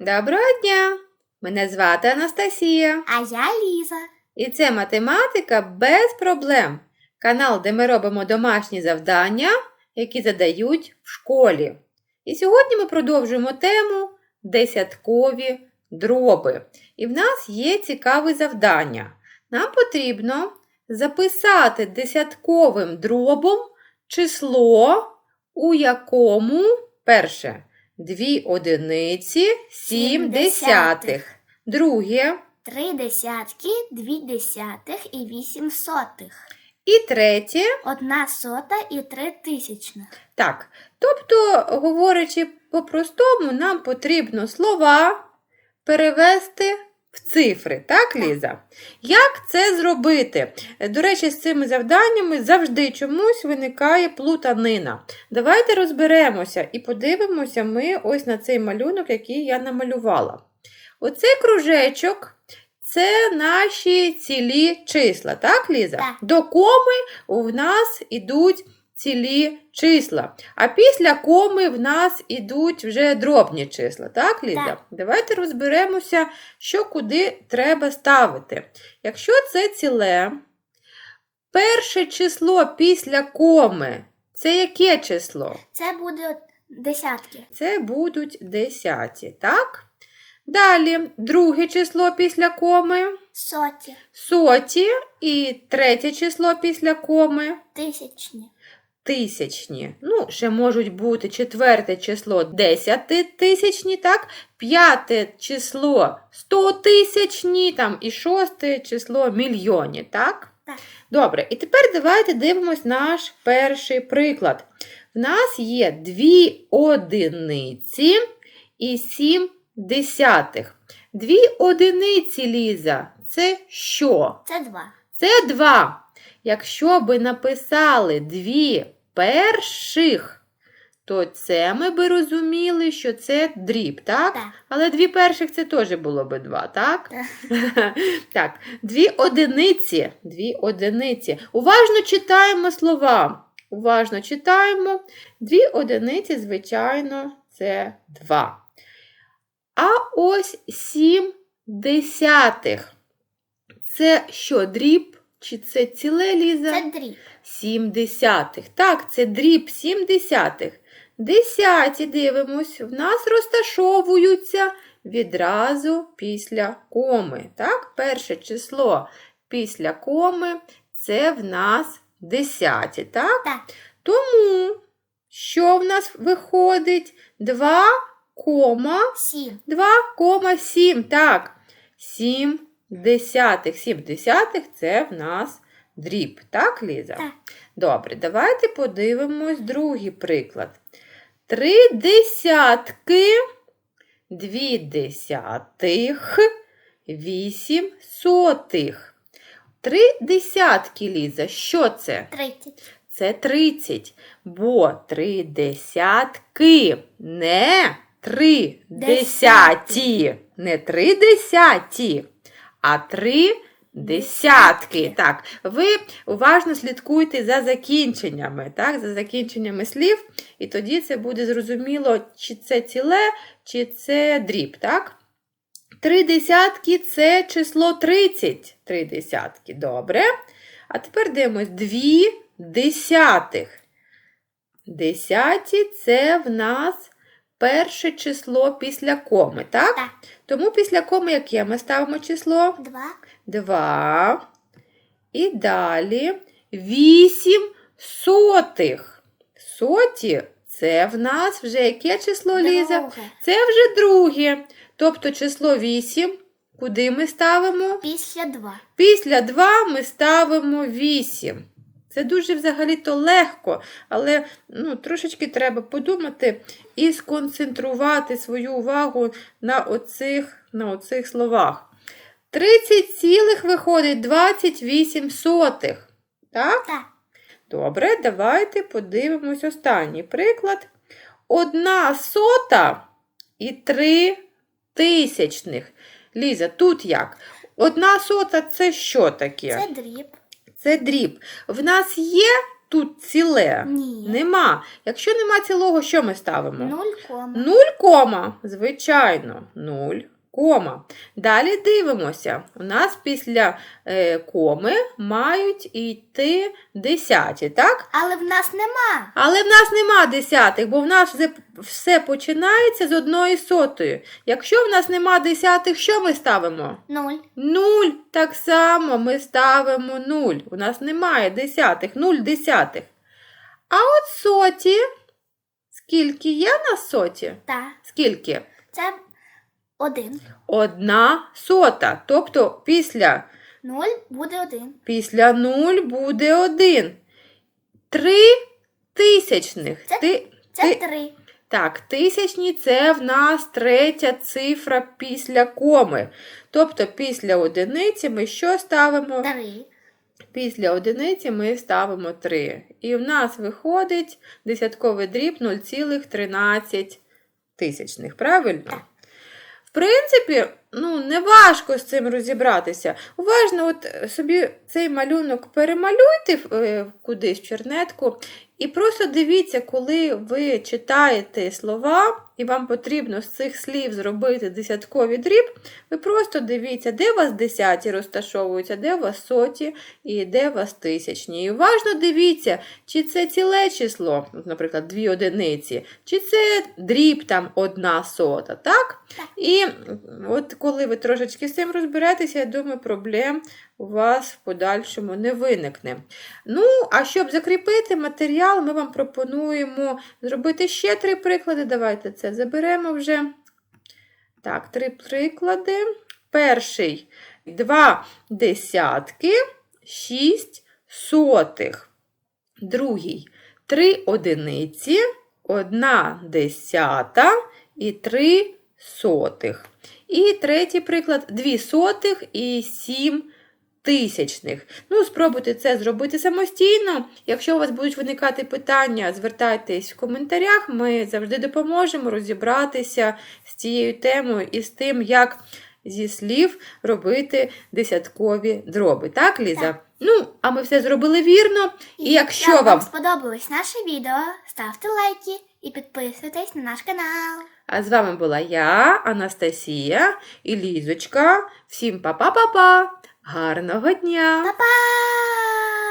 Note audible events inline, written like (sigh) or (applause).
Доброго дня! Мене звати Анастасія. А я Ліза. І це математика без проблем. Канал, де ми робимо домашні завдання, які задають в школі. І сьогодні ми продовжуємо тему десяткові дроби. І в нас є цікаве завдання. Нам потрібно записати десятковим дробом число, у якому перше дві одиниці, сім десятих. Друге Три десятки, дві десятих і вісім сотих. і третє. Одна сота і три тисячних. Так, тобто, говорячи по-простому, нам потрібно слова перевести в цифри, так, Ліза? Як це зробити? До речі, з цими завданнями завжди чомусь виникає плутанина. Давайте розберемося і подивимося ми ось на цей малюнок, який я намалювала. Оцей кружечок це наші цілі числа, так, Ліза? Так. До коми у нас ідуть цілі числа. А після коми в нас ідуть вже дробні числа, так, Ліза? Так. Давайте розберемося, що куди треба ставити. Якщо це ціле, перше число після коми це яке число? Це буде десятки. Це будуть десяті, так? Далі друге число після коми Соті, соті і третє число після коми тисячні. Тисячні. Ну, ще можуть бути четверте число десятитисячні, так? П'яте число стотисячні, там, і шосте число мільйонні, так? Так. Добре, і тепер давайте дивимось наш перший приклад. В нас є дві одиниці і сім десятих. Дві одиниці, Ліза, це що? Це два. Це 2. Якщо би написали дві перших, то це ми би розуміли, що це дріб, так? Так. Але дві перших це теж було би 2, так? Так. (laughs) так, дві одиниці. Дві одиниці. Уважно читаємо слова. Уважно читаємо. Дві одиниці, звичайно, це 2. А ось сім десятих. Це що, дріб? Чи це ціле ліза? Це дріб. Сім десятих. Так, це дріб сім десятих. Десяті, дивимось, в нас розташовуються відразу після коми. Так, перше число після коми це в нас десяті. Так? Так. Тому, що в нас виходить? 2 кома Сім. 2,7. Так. 7 десятих. 7 десятих це в нас дріб. Так, Ліза? Так. Добре, давайте подивимось другий приклад. Три десятки, дві десятих, вісім сотих. Три десятки, Ліза. Що це? Тридцять. Це 30, бо три десятки, не три десяті, не три десяті, а три десятки. Так, ви уважно слідкуйте за закінченнями, так, за закінченнями слів, і тоді це буде зрозуміло, чи це ціле, чи це дріб, так? Три десятки це число 30. Три десятки. Добре. А тепер дивимось дві десятих. Десяті це в нас перше число після коми, так? Так. Тому після коми яке ми ставимо число? Два. 2. І далі 8 сотих. Соті це в нас вже яке число, Ліза? Друге. Це вже друге. Тобто число 8. Куди ми ставимо? Після два. Після 2 ми ставимо 8. Це дуже взагалі-то легко, але ну, трошечки треба подумати і сконцентрувати свою увагу на оцих, на оцих словах. 30 цілих виходить 28 сотих. Так? Так. Добре, давайте подивимось останній приклад. Одна сота і три тисячних. Ліза, тут як? Одна сота це що таке? Це дріб. Це дріб. В нас є тут ціле? Ні. Нема. Якщо нема цілого, що ми ставимо? Нуль кома. Нуль кома, звичайно, нуль кома. Далі дивимося. У нас після е, коми мають йти десяті, так? Але в нас нема. Але в нас нема десятих, бо в нас все, все починається з одної сотої. Якщо в нас нема десятих, що ми ставимо? Нуль. Нуль. Так само ми ставимо нуль. У нас немає десятих, нуль десятих. А от соті. Скільки є на соті? Та. Скільки? Це один. Одна сота. Тобто після, Нуль буде один. після нуль буде один. Три тисячних. Це- Ти, Це ти- три. Так, тисячні це в нас третя цифра після коми. Тобто після одиниці ми що ставимо? Три. Після одиниці ми ставимо 3. І в нас виходить десятковий дріб 0,13 тисячних. Правильно? В принципі, ну, не важко з цим розібратися. Уважно от собі цей малюнок перемалюйте е, кудись в чернетку. І просто дивіться, коли ви читаєте слова, і вам потрібно з цих слів зробити десятковий дріб, ви просто дивіться, де у вас десяті розташовуються, де у вас соті і де у вас тисячні. І уважно дивіться, чи це ціле число, наприклад, дві одиниці, чи це дріб там одна сота, так? Так. І от коли ви трошечки з цим розберетеся, я думаю, проблем у вас в подальшому не виникне. Ну, а щоб закріпити матеріал, ми вам пропонуємо зробити ще три приклади. Давайте це заберемо вже. Так, три приклади. Перший два десятки, шість сотих. Другий три одиниці, одна десята і три сотих. І третій приклад дві сотих і сім тисячних. Ну, спробуйте це зробити самостійно. Якщо у вас будуть виникати питання, звертайтесь в коментарях. Ми завжди допоможемо розібратися з цією темою і з тим, як зі слів робити десяткові дроби. Так, Ліза? Так. Ну, а ми все зробили вірно. І якщо як вам сподобалось наше відео, ставте лайки і підписуйтесь на наш канал. А з вами була я, Анастасія і Лізочка. Всім па-па-па-па! Гарного дня! Па-па!